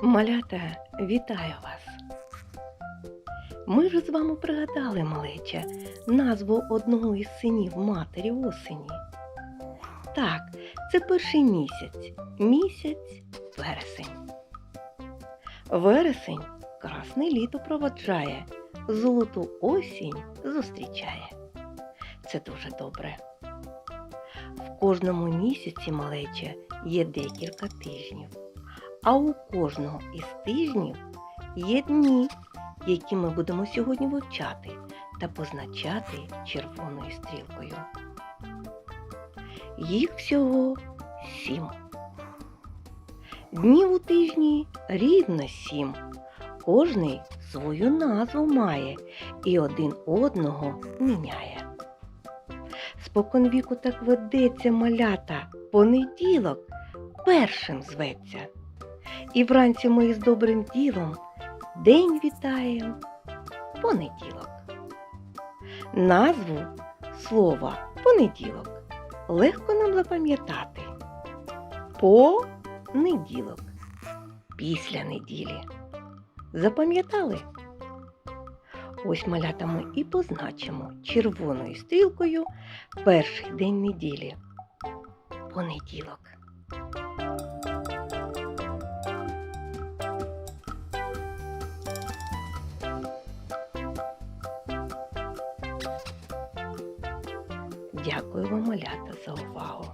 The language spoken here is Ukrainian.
Малята, вітаю вас! Ми вже з вами пригадали, малеча, назву одного із синів матері осені. Так, це перший місяць, місяць вересень. Вересень красне літо проводжає, золоту осінь зустрічає. Це дуже добре. В кожному місяці малеча є декілька тижнів. А у кожного із тижнів є дні, які ми будемо сьогодні вивчати та позначати червоною стрілкою. Їх всього сім. Днів у тижні рівно сім. Кожний свою назву має і один одного міняє. Спокон віку так ведеться малята, понеділок першим зветься. І вранці ми з добрим ділом день вітаємо понеділок. Назву слова понеділок легко нам запам'ятати. Понеділок. Після неділі. Запам'ятали? Ось малята ми і позначимо червоною стрілкою перший день неділі. Понеділок. Дякую вам, малята, за увагу.